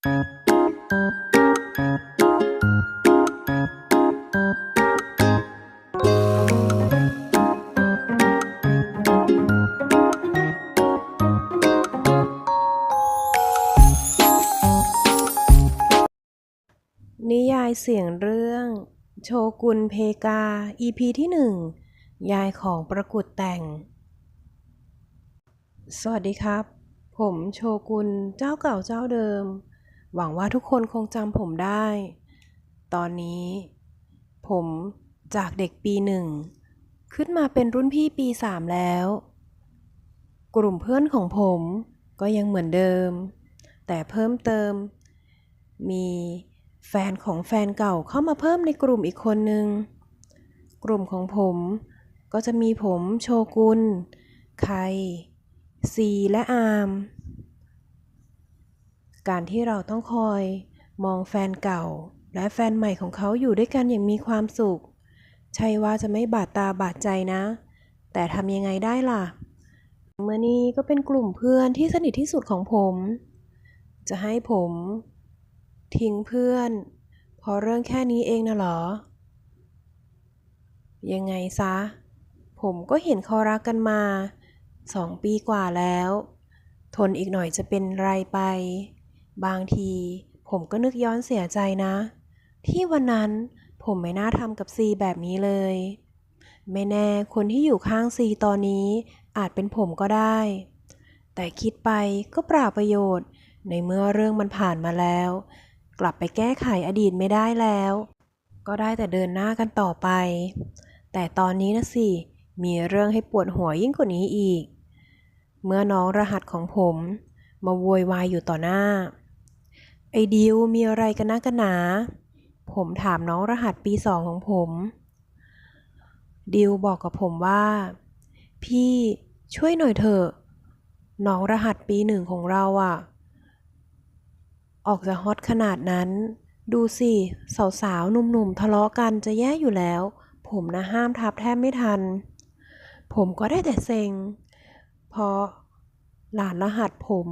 นิยายเสียงเรื่อง โชกุนเพกา EP ที่หนึ่งยายของประกุดแต่ง สวัสดีครับ ผมโชกุนเจ้าเก่าเจ้าเดิม หวังว่าทุกคนคงจำผมได้ ตอนนี้ ผมจากเด็กปีหนึ่ง ขึ้นมาเป็นรุ่นพี่ปีสามแล้ว กลุ่มเพื่อนของผมก็ยังเหมือนเดิม แต่เพิ่มเติม มีแฟนของแฟนเก่าเข้ามาเพิ่มในกลุ่มอีกคนนึง กลุ่มของผมก็จะมีผมโชกุน ไค ซีและอาม การที่เราต้องคอย มองแฟนเก่า และแฟนใหม่ของเขาอยู่ด้วยกันอย่างมีความสุข ใช่ว่าจะไม่บาดตาบาดใจนะ แต่ทำยังไงได้ล่ะ เมื่อนี้ก็เป็นกลุ่มเพื่อนที่สนิทที่สุดของผม จะให้ผม ทิ้งเพื่อนเพราะเรื่องแค่นี้เองนะหรอ ยังไงซะ ผมก็เห็นเขารักกันมาสองปีกว่าแล้ว ทนอีกหน่อยจะเป็นไรไป บางทีผมก็นึกย้อนเสียใจนะ ที่วันนั้นผมไม่น่าทำกับซีแบบนี้เลย ไม่แน่คนที่อยู่ข้างซีตอนนี้อาจเป็นผมก็ได้ แต่คิดไปก็ปล่าประโยชน์ ในเมื่อเรื่องมันผ่านมาแล้ว กลับไปแก้ไขอดีตไม่ได้แล้ว ก็ได้แต่เดินหน้ากันต่อไป แต่ตอนนี้นะสิ มีเรื่องให้ปวดหัวยิ่งกว่านี้อีก เมื่อน้องรหัสของผม มาโวยวายอยู่ต่อหน้า ไอดิวมีอะไรกันนะกันหนา ผมถามน้องรหัสปีสองของผม ดิวบอกกับผมว่า พี่ช่วยหน่อยเถอะ น้องรหัสปีหนึ่งของเราอะออกจะฮอตขนาดนั้น ดูสิ สาวๆหนุ่มๆทะเลาะกันจะแย่อยู่แล้ว ผมนะห้ามทับแทบไม่ทัน ผมก็ได้แต่เซ็ง เพราะหลานรหัสผม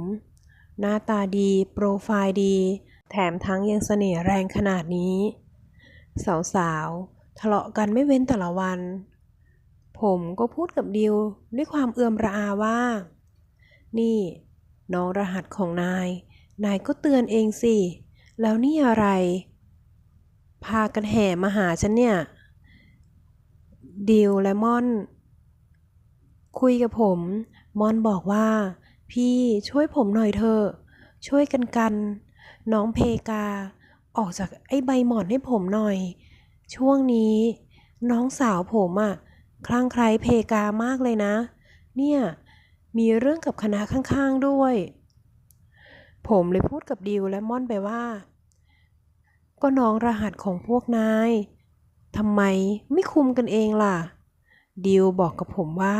หน้าตาดี โปรไฟล์ดี แถมทั้งยังเสน่ห์แรงขนาดนี้ สาวๆ ทะเลาะกันไม่เว้นแต่ละวัน ผมก็พูดกับดิวด้วยความเอื่อมระอาว่า นี่ น้องรหัสของนาย นายก็เตือนเองสิ แล้วนี่อะไร พากันแห่มาหาฉันเนี่ย ดิวและม่อน คุยกับผม ม่อนบอกว่า พี่ช่วยผมหน่อยเถอะ ช่วยกันกัน น้องเพกา ออกจากไอ้ใบหมอนให้ผมหน่อย ช่วงนี้ น้องสาวผมอะคลั่งไคล้เพกามากเลยนะ เนี่ย มีเรื่องกับคณะข้างๆด้วย ผมเลยพูดกับดิวและม่อนไปว่า ก็น้องรหัสของพวกนายทำไมไม่คุมกันเองล่ะ ดิวบอกกับผมว่า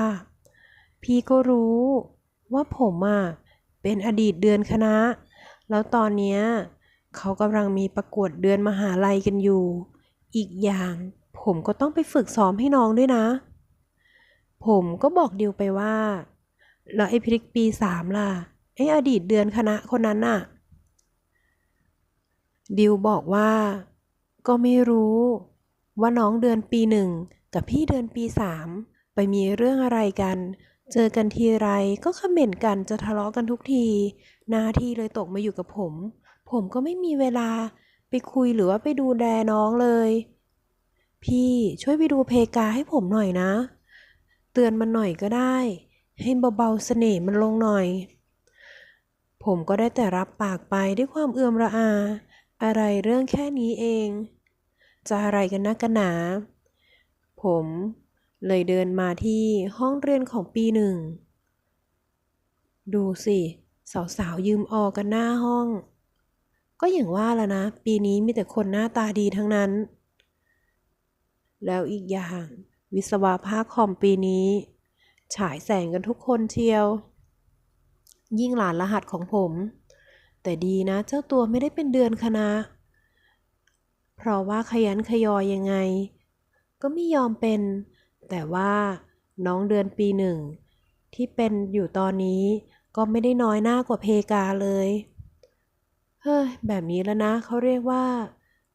พี่ก็รู้ ว่าผมอะเป็นอดีตเดือนคณะ แล้วตอนเนี้ยเขากำลังมีประกวดเดือนมหาลัยกันอยู่ อีกอย่างผมก็ต้องไปฝึกซ้อมให้น้องด้วยนะ ผมก็บอกดิวไปว่า แล้วไอ้พริกปีสามล่ะ ไอ้อดีตเดือนคณะคนนั้นน่ะ ดิวบอกว่า ก็ไม่รู้ ว่าน้องเดือนปีหนึ่งกับพี่เดือนปีสามไปมีเรื่องอะไรกัน เจอกันทีไรก็คอมเมนต์กันจะทะเลาะกันทุกที หน้าที่เลยตกมาอยู่กับผม ผมก็ไม่มีเวลาไปคุยหรือว่าไปดูแลน้องเลย พี่ช่วยไปดูเพกาให้ผมหน่อยนะ เตือนมันหน่อยก็ได้ ให้เบาๆเสน่ห์มันลงหน่อย ผมก็ได้แต่รับปากไปด้วยความเอื่อมระอา อะไรเรื่องแค่นี้เอง จะอะไรกันนักกันหนา ผม เลยเดินมาที่ห้องเรียนของปีหนึ่ง ดูสิ สาวๆ ยืมออกกันหน้าห้อง ก็อย่างว่าและนะ ปีนี้มีแต่คนหน้าตาดีทั้งนั้น แล้วอีกอย่าง วิศวะภาคคอมปีนี้ ฉายแสงกันทุกคนเชียว ยิ่งหลานรหัสของผม แต่ดีนะเจ้าตัวไม่ได้เป็นเดือนคณะ เพราะว่าขยันขยอยังไง ก็ไม่ยอมเป็น แต่ว่าน้องเดือนปีหนึ่ง ที่เป็นอยู่ตอนนี้ก็ไม่ได้น้อยหน้ากว่าเพกาเลย เฮ้ย แบบนี้แล้วนะเขาเรียกว่า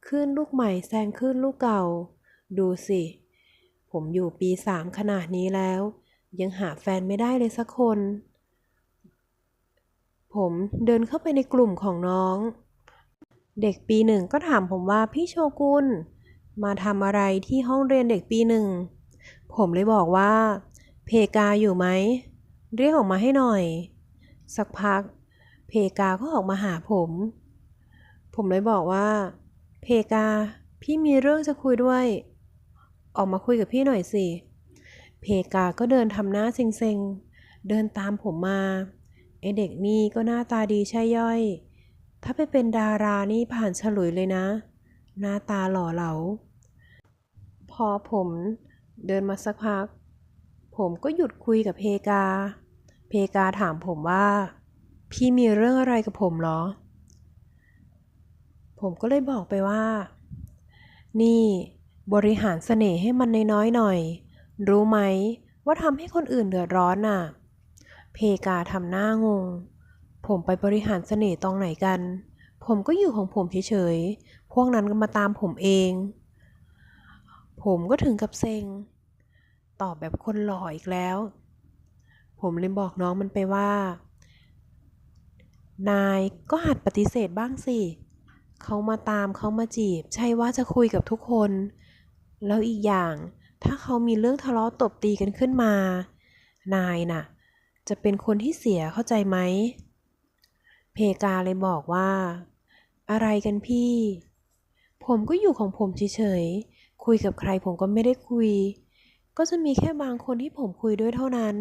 คลื่นลูกใหม่แซงคลื่นลูกเก่า ดูสิ ผมอยู่ปีสามขนาดนี้แล้ว ยังหาแฟนไม่ได้เลยสักคน ผมเดินเข้าไปในกลุ่มของน้อง เด็กปีหนึ่งก็ถามผมว่าพี่โชกุนมาทำอะไรที่ห้องเรียนเด็กปีหนึ่ง ผมเลยบอกว่า เพกาอยู่ไหม เรียกออกมาให้หน่อย สักพัก เพกาก็ออกมาหาผม ผมเลยบอกว่า เพกา พี่มีเรื่องจะคุยด้วย ออกมาคุยกับพี่หน่อยสิ เพกาก็เดินทำหน้าเซ็งๆ เดินตามผมมา ไอเด็กนี่ก็หน้าตาดีใช่ย่อย ถ้าไปเป็นดารานี่ผ่านฉลุยเลยนะ หน้าตาหล่อเหลา พอผม เดินมาสักพัก ผมก็หยุดคุยกับเพกา เพกาถามผมว่า พี่มีเรื่องอะไรกับผมเหรอ ผมก็เลยบอกไปว่า นี่บริหารเสน่ห์ให้มันน้อยๆหน่อย รู้ไหมว่าทำให้คนอื่นเดือดร้อนน่ะ เพกาทำหน้างง ผมไปบริหารเสน่ห์ตรงไหนกัน ผมก็อยู่ของผมเฉยๆ พวกนั้นก็มาตามผมเอง ผมก็ถึงกับเซ็ง ตอบแบบคนหล่ออีกแล้ว ผมเลยบอกน้องมันไปว่า นายก็หัดปฏิเสธบ้างสิ เขามาตามเขามาจีบ ใช่ว่าจะคุยกับทุกคน แล้วอีกอย่างถ้าเขามีเรื่องทะเลาะตบตีกันขึ้นมา นายน่ะ จะเป็นคนที่เสียเข้าใจไหม เพกาเลยบอกว่า อะไรกันพี่ ผมก็อยู่ของผมเฉยๆ คุยกับใครผมก็ไม่ได้คุย ก็จะมีแค่บางคนที่ผมคุยด้วยเท่านั้น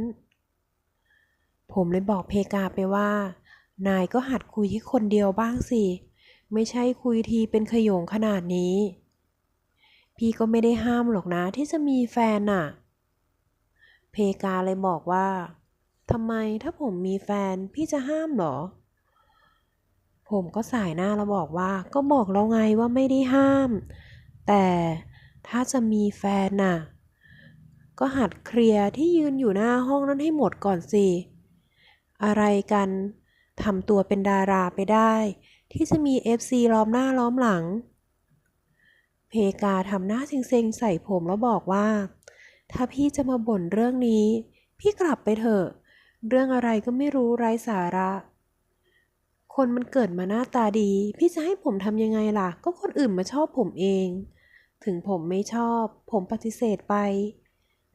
ผมเลยบอกเพกาไปว่า นายก็หัดคุยที่คนเดียวบ้างสิ ไม่ใช่คุยทีเป็นขยงขนาดนี้ พี่ก็ไม่ได้ห้ามหรอกนะที่จะมีแฟนน่ะ เพกาเลยบอกว่าทำไมถ้าผมมีแฟนพี่จะห้ามเหรอ ผมก็สายหน้าแล้วบอกว่า ก็บอกแล้วไงว่าไม่ได้ห้าม แต่ ถ้าจะมีแฟนน่ะ ก็หัดเคลียร์ที่ยืนอยู่หน้าห้องนั้นให้หมดก่อนสิ อะไรกันทำตัวเป็นดาราไปได้ ที่จะมี FC ล้อมหน้าล้อมหลัง เพกาทำหน้าเซ็งๆใส่ผมแล้วบอกว่า ถ้าพี่จะมาบ่นเรื่องนี้ พี่กลับไปเถอะ เรื่องอะไรก็ไม่รู้ไร้สาระ คนมันเกิดมาหน้าตาดี พี่จะให้ผมทำยังไงล่ะ ก็คนอื่นมาชอบผมเอง ถึงผมไม่ชอบ ผมปฏิเสธไป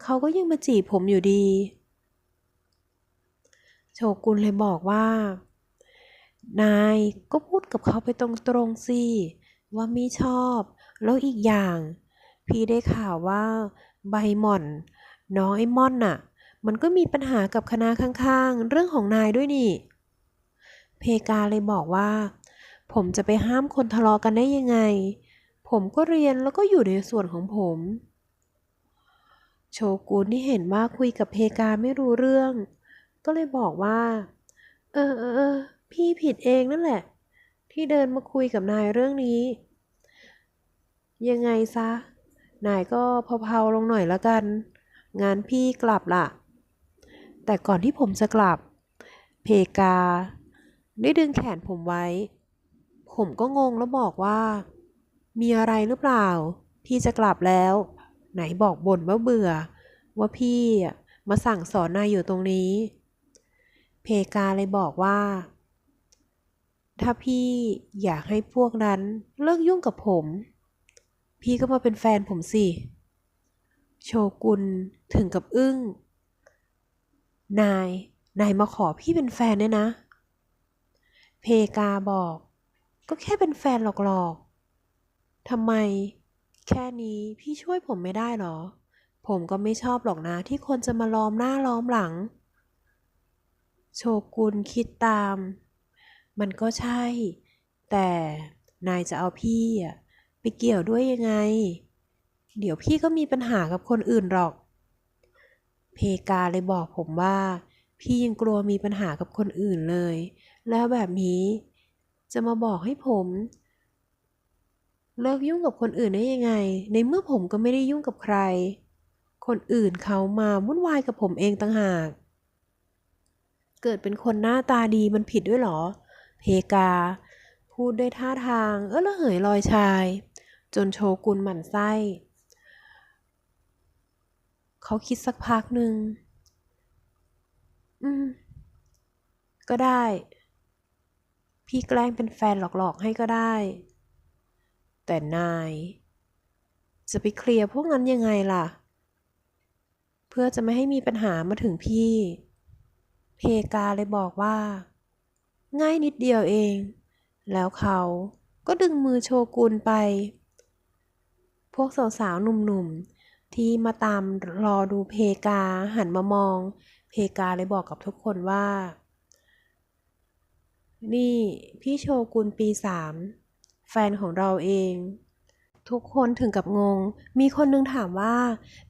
เขาก็ยังมาจีบผมอยู่ดี โชกุนเลยบอกว่า นายก็พูดกับเขาไปตรงๆสิ ว่าไม่ชอบ แล้วอีกอย่าง พี่ได้ข่าวว่าใบหม่อน น้องไอ้ม่อนน่ะ มันก็มีปัญหากับคณะข้างๆ เรื่องของนายด้วยนี่ เพกาเลยบอกว่า ผมจะไปห้ามคนทะเลาะกันได้ยังไง ผมก็เรียนแล้วก็อยู่ในส่วนของผม โชกุนที่เห็นว่าคุยกับเพกาไม่รู้เรื่อง ก็เลยบอกว่า เออเออเออพี่ผิดเองนั่นแหละ ที่เดินมาคุยกับนายเรื่องนี้ ยังไงซะ นายก็เพาๆลงหน่อยละกัน งานพี่กลับละแต่ก่อนที่ผมจะกลับ เพกา ได้ดึงแขนผมไว้ ผมก็งงแล้วบอกว่า มีอะไรหรือเปล่า พี่จะกลับแล้ว ไหนบอกบ่นว่าเบื่อ ว่าพี่มาสั่งสอนนายอยู่ตรงนี้ เพกาเลยบอกว่า ถ้าพี่อยากให้พวกนั้นเลิกยุ่งกับผม พี่ก็มาเป็นแฟนผมสิ โชกุนถึงกับอึ้ง นาย นายมาขอพี่เป็นแฟนเนี่ยนะ เพกาบอก ก็แค่เป็นแฟนหลอกๆ ทำไม แค่นี้พี่ช่วยผมไม่ได้หรอ ผมก็ไม่ชอบหรอกนะที่คนจะมาล้อมหน้าล้อมหลัง โชกุนคิดตาม มันก็ใช่ แต่นายจะเอาพี่อะไปเกี่ยวด้วยยังไง เดี๋ยวพี่ก็มีปัญหากับคนอื่นหรอก เพกาเลยบอกผมว่า พี่ยังกลัวมีปัญหากับคนอื่นเลย แล้วแบบนี้ จะมาบอกให้ผม เลิกยุ่งกับคนอื่นได้ยังไง ในเมื่อผมก็ไม่ได้ยุ่งกับใคร คนอื่นเขามาวุ่นวายกับผมเองต่างหาก เกิดเป็นคนหน้าตาดีมันผิดด้วยหรอ เพกา พูดด้วยท่าทาง เออละเหยลอยชาย จนโชกุนหมั่นไส้ เขาคิดสักพักหนึ่ง อืม ก็ได้ พี่แกล้งเป็นแฟนหลอกๆให้ก็ได้ แต่นาย จะไปเคลียร์พวกนั้นยังไงล่ะ เพื่อจะไม่ให้มีปัญหามาถึงพี่ เพกาเลยบอกว่า ง่ายนิดเดียวเอง แล้วเขาก็ดึงมือโชกุนไป พวกสาวๆหนุ่มๆ ที่มาตามรอดูเพกาหันมามอง เพกาเลยบอกกับทุกคนว่า นี่พี่โชกุนปีสาม แฟนของเราเอง ทุกคนถึงกับงง มีคนนึงถามว่า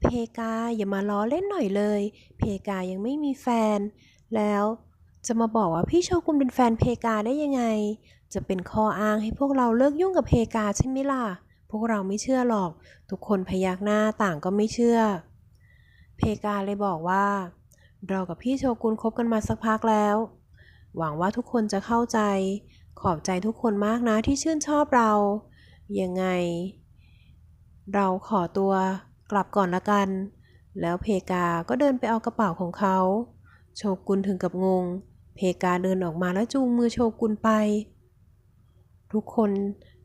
เพกาอย่ามาล้อเล่นหน่อยเลย เพกายังไม่มีแฟน แล้วจะมาบอกว่าพี่โชกุนเป็นแฟนเพกาได้ยังไง จะเป็นข้ออ้างให้พวกเราเลิกยุ่งกับเพกาใช่ไหมล่ะ พวกเราไม่เชื่อหรอก ทุกคนพยักหน้าต่างก็ไม่เชื่อ เพกาเลยบอกว่า เรากับพี่โชกุนคบกันมาสักพักแล้ว หวังว่าทุกคนจะเข้าใจ ขอบใจทุกคนมากนะที่ชื่นชอบเรา ยังไง เราขอตัวกลับก่อนละกัน แล้วเพกาก็เดินไปเอากระเป๋าของเขา โชกุนถึงกับงง เพกาเดินออกมาแล้วจูงมือโชกุนไป ทุกคน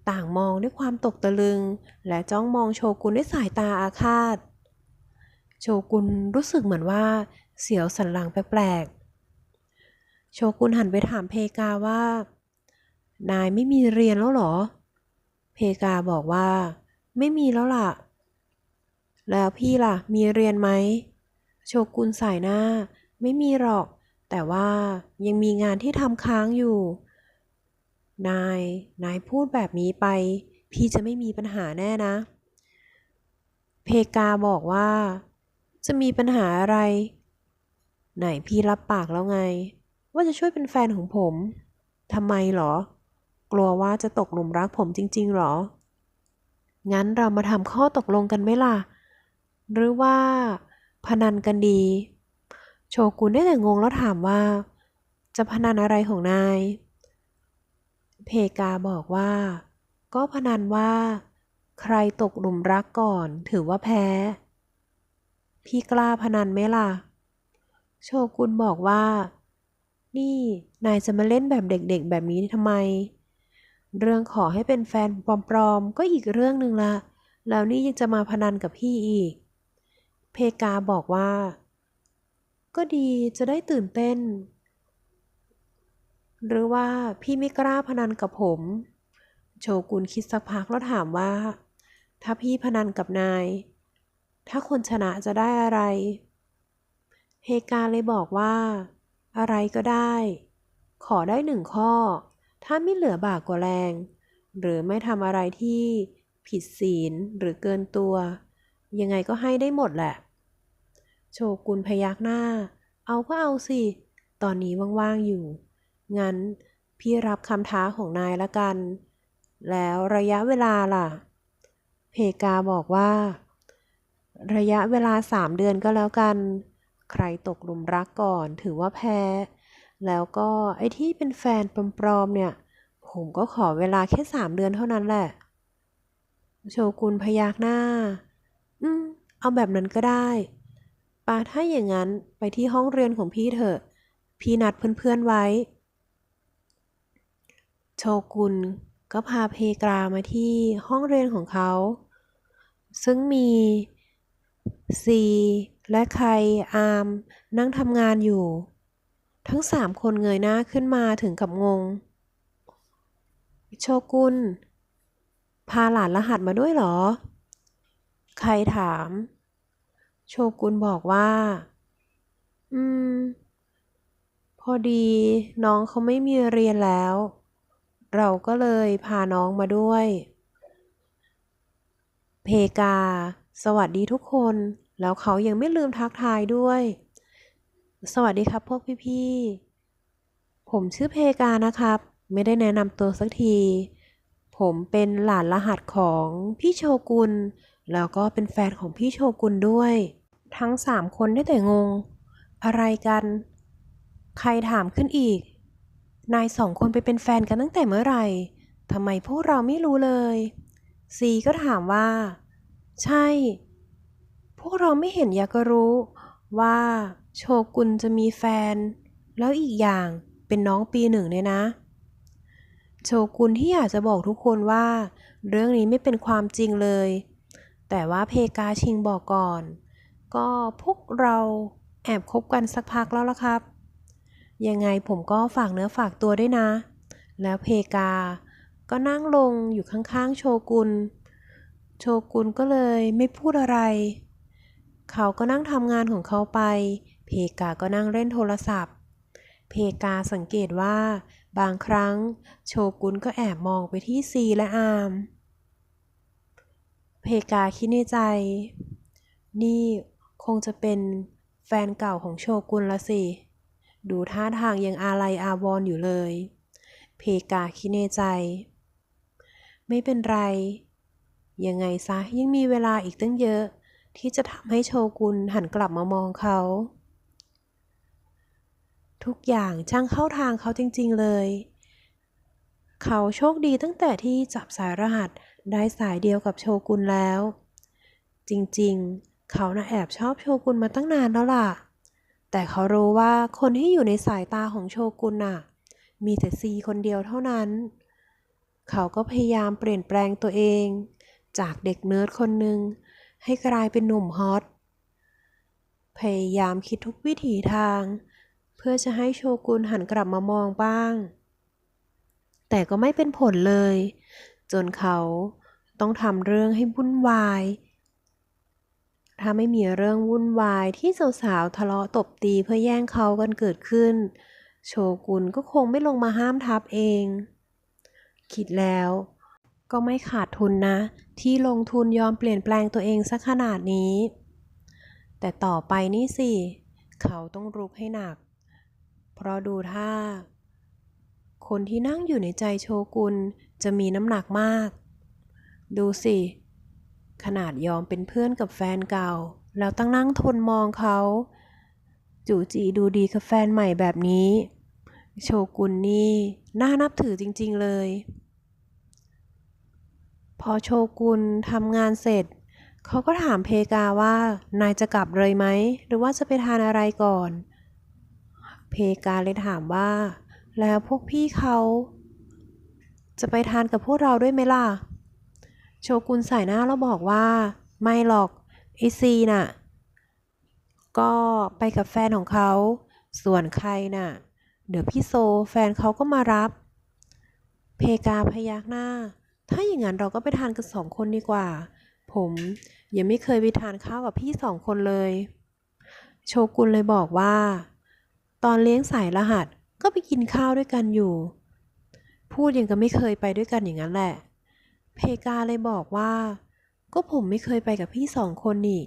ต่างมองด้วยความตกตะลึง และจ้องมองโชกุนด้วยสายตาอาฆาต โชกุนรู้สึกเหมือนว่า เสียวสันหลังแปลกๆ โชกุนหันไปถามเพกาว่า นายไม่มีเรียนแล้วหรอ เพกาบอกว่า ไม่มีแล้วล่ะ แล้วพี่ล่ะ มีเรียนไหม โชกุนสายหน้า ไม่มีหรอก แต่ว่ายังมีงานที่ทำค้างอยู่ นาย นายพูดแบบนี้ไป พี่จะไม่มีปัญหาแน่นะ เพกาบอกว่า จะมีปัญหาอะไร ไหนพี่รับปากแล้วไง ว่าจะช่วยเป็นแฟนของผมทำไมหรอ กลัวว่าจะตกหลุมรักผมจริง ๆ หรอ งั้นเรามาทำข้อตกลงกันไหมล่ะ หรือว่า พนันกันดี โชกุนได้แต่งงแล้วถามว่า จะพนันอะไรของนาย เพกาบอกว่า ก็พนันว่า ใครตกหลุมรักก่อนถือว่าแพ้ พี่กล้าพนันไหมล่ะ โชกุนบอกว่านี่ นายจะมาเล่นแบบเด็กๆ แบบนี้ทำไม เรื่องขอให้เป็นแฟนปลอมๆ ก็อีกเรื่องหนึ่งละ แล้วนี่ยังจะมาพนันกับพี่อีก เพกาบอกว่า ก็ดีจะได้ตื่นเต้น หรือว่าพี่ไม่กล้าพนันกับผม โชกุนคิดสักพักแล้วถามว่า ถ้าพี่พนันกับนาย ถ้าคนชนะจะได้อะไรเพกาเลยบอกว่า อะไรก็ได้ ขอได้หนึ่งข้อ ถ้าไม่เหลือบากกว่าแรง หรือไม่ทำอะไรที่ผิดศีลหรือเกินตัว ยังไงก็ให้ได้หมดแหละ โชกุนพยักหน้า เอาก็เอาสิ ตอนนี้ว่างๆอยู่ งั้นพี่รับคำท้าของนายละกัน แล้วระยะเวลาล่ะ เพกาบอกว่า ระยะเวลาสามเดือนก็แล้วกัน ใครตกหลุมรักก่อนถือว่าแพ้ แล้วก็ไอ้ที่เป็นแฟนปลอมๆเนี่ย ผมก็ขอเวลาแค่สามเดือนเท่านั้นแหละ โชกุนพยักหน้า อืม เอาแบบนั้นก็ได้ปาถ้าอย่างนั้นไปที่ห้องเรียนของพี่เถอะ พี่นัดเพื่อนๆไว้ โชกุนก็พาเพกรามาที่ห้องเรียนของเขา ซึ่งมีซีและไครอาร์มนั่งทำงานอยู่ ทั้งสามคนเงยหน้าขึ้นมาถึงกับงง โชกุนพาหลานรหัสมาด้วยเหรอ ใครถาม โชกุนบอกว่า อืม พอดีน้องเขาไม่มีเรียนแล้ว เราก็เลยพาน้องมาด้วย เพกา สวัสดีทุกคน แล้วเขายังไม่ลืมทักทายด้วย สวัสดีครับพวกพี่ๆ ผมชื่อเพกานะครับ ไม่ได้แนะนำตัวสักที ผมเป็นหลานรหัสของพี่โชกุน แล้วก็เป็นแฟนของพี่โชกุนด้วย ทั้งสามคนได้แต่งง อะไรกัน ใครถามขึ้นอีก นายสองคนไปเป็นแฟนกันตั้งแต่เมื่อไหร่ทำไมพวกเราไม่รู้เลย ซีก็ถามว่า ใช่ พวกเราไม่เห็นอยากรู้ว่า โชกุนจะมีแฟน แล้วอีกอย่างเป็นน้องปีหนึ่งเนี่ยนะ โชกุนที่อยากจะบอกทุกคนว่า เรื่องนี้ไม่เป็นความจริงเลย แต่ว่าเพกาชิงบอกก่อน ก็พวกเราแอบคบกันสักพักแล้วละครับ ยังไงผมก็ฝากเนื้อฝากตัวด้วยนะ แล้วเพกา ก็นั่งลงอยู่ข้างๆ โชกุน โชกุนก็เลยไม่พูดอะไร เขาก็นั่งทำงานของเขาไป เพกาก็นั่งเล่นโทรศัพท์ เพกาสังเกตว่า บางครั้งโชกุนก็แอบมองไปที่ซีและอาม เพกาคิดในใจ นี่คงจะเป็นแฟนเก่าของโชกุนละสิ ดูท่าทางยังอาลัยอาวรณ์อยู่เลย เพกาคิดในใจ ไม่เป็นไร ยังไงซะยังมีเวลาอีกตั้งเยอะที่จะทำให้โชกุนหันกลับมามองเขา ทุกอย่างช่างเข้าทางเขาจริงๆเลย เขาโชคดีตั้งแต่ที่จับสายรหัสได้สายเดียวกับโชกุนแล้ว จริงๆ เขาน่ะแอบชอบโชกุนมาตั้งนานแล้วล่ะ แต่เขารู้ว่าคนที่อยู่ในสายตาของโชกุนน่ะ มีแต่ซีคนเดียวเท่านั้น เขาก็พยายามเปลี่ยนแปลงตัวเอง จากเด็กเนิร์ดคนหนึ่งให้กลายเป็นหนุ่มฮอตพยายามคิดทุกวิถีทาง เพื่อจะให้โชกุนหันกลับมามองบ้าง แต่ก็ไม่เป็นผลเลย จนเขาต้องทำเรื่องให้วุ่นวาย ถ้าไม่มีเรื่องวุ่นวายที่สาวๆทะเลาะตบตีเพื่อแย่งเขากันเกิดขึ้น โชกุนก็คงไม่ลงมาห้ามทับเอง คิดแล้วก็ไม่ขาดทุนนะ ที่ลงทุนยอมเปลี่ยนแปลงตัวเองสักขนาดนี้ แต่ต่อไปนี่สิ เขาต้องรุกให้หนัก เพราะดูท่า คนที่นั่งอยู่ในใจโชกุนจะมีน้ำหนักมาก ดูสิ ขนาดยอมเป็นเพื่อนกับแฟนเก่า แล้วตั้งนั่งทนมองเขา จู่จีดูดีกับแฟนใหม่แบบนี้ โชกุนนี่ น่านับถือจริง ๆ เลย พอโชกุนทำงานเสร็จเขาก็ถามเพกาว่า นายจะกลับเลยไหม หรือว่าจะไปทานอะไรก่อน เพกาเลยถามว่า แล้วพวกพี่เขาจะไปทานกับพวกเราด้วยไหมล่ะ โชกุนใส่หน้าแล้วบอกว่า ไม่หรอกไอซีน่ะ ก็ไปกับแฟนของเขา ส่วนใครน่ะ เดี๋ยวพี่โซแฟนเขาก็มารับ เพกาพยักหน้า ถ้าอย่างนั้นเราก็ไปทานกันสองคนดีกว่า ผมยังไม่เคยไปทานข้าวกับพี่สองคนเลย โชกุนเลยบอกว่า ตอนเลี้ยงสายรหัสก็ไปกินข้าวด้วยกันอยู่ พูดยังก็ไม่เคยไปด้วยกันอย่างนั้นแหละ เพกาเลยบอกว่า ก็ผมไม่เคยไปกับพี่สองคนนี่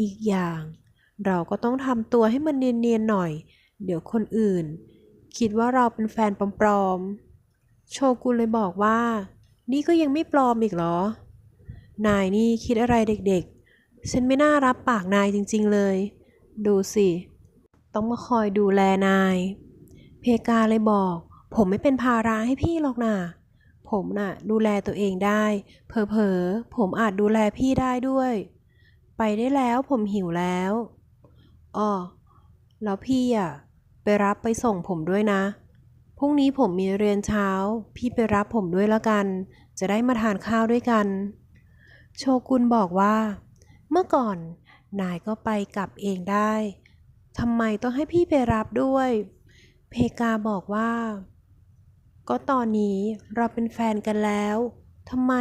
อีกอย่าง เราก็ต้องทำตัวให้มันเนียนๆหน่อย เดี๋ยวคนอื่น คิดว่าเราเป็นแฟนปลอมๆ โชกุนเลยบอกว่า นี่ก็ยังไม่ปลอมอีกเหรอ นายนี่คิดอะไรเด็กๆ ฉันไม่น่ารับปากนายจริงๆเลย ดูสิ ต้องมาคอยดูแลนาย เพกาเลยบอก ผมไม่เป็นภาระให้พี่หรอกนะผมน่ะ ดูแลตัวเองได้ เผลอๆ ผมอาจดูแลพี่ได้ด้วย ไปได้แล้วผมหิวแล้วอ้อแล้วพี่อะ ไปรับไปส่งผมด้วยนะ พรุ่งนี้ผมมีเรียนเช้า พี่ไปรับผมด้วยละกัน จะได้มาทานข้าวด้วยกัน โชกุนบอกว่า เมื่อก่อนนายก็ไปกลับเองได้ ทำไมต้องให้พี่ไปรับด้วย เพกาบอกว่า ก็ตอนนี้เราเป็นแฟนกันแล้วทำไม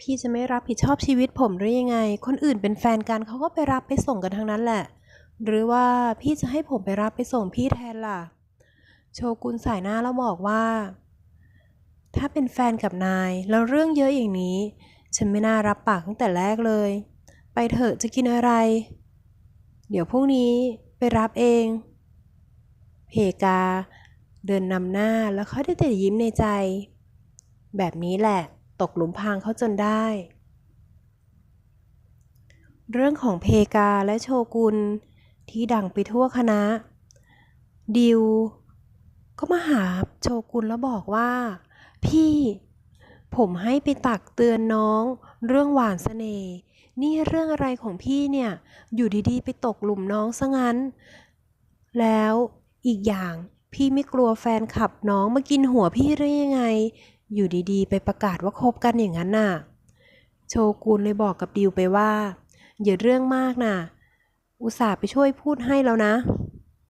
พี่จะไม่รับผิดชอบชีวิตผมหรือยังไง คนอื่นเป็นแฟนกันเขาก็ไปรับไปส่งกันทั้งนั้นแหละ หรือว่าพี่จะให้ผมไปรับไปส่งพี่แทนล่ะ โชกุนสายหน้าแล้วบอกว่า ถ้าเป็นแฟนกับนายแล้วเรื่องเยอะอย่างนี้ ฉันไม่น่ารับปากตั้งแต่แรกเลย ไปเถอะจะกินอะไร เดี๋ยวพรุ่งนี้ไปรับเอง เพกา เดินนำหน้าแล้วเขาได้แต่ยิ้มในใจ แบบนี้แหละตกหลุมพรางเขาจนได้ เรื่องของเพกาและโชกุนที่ดังไปทั่วคณะ ดิว ก็มาหาโชกุนแล้วบอกว่า พี่ ผมให้ไปตักเตือนน้อง เรื่องหวานเสน่ห์ นี่เรื่องอะไรของพี่เนี่ย อยู่ดีๆ ไปตกหลุมน้องซะงั้น แล้วอีกอย่างพี่ไม่กลัวแฟนขับน้องมากินหัวพี่หรือยังไง อยู่ดีๆ ไปประกาศว่าคบกันอย่างนั้นน่ะ โชกุนเลยบอกกับดิวไปว่าอย่าเรื่องมากน่ะ อุตส่าห์ไปช่วยพูดให้แล้วนะ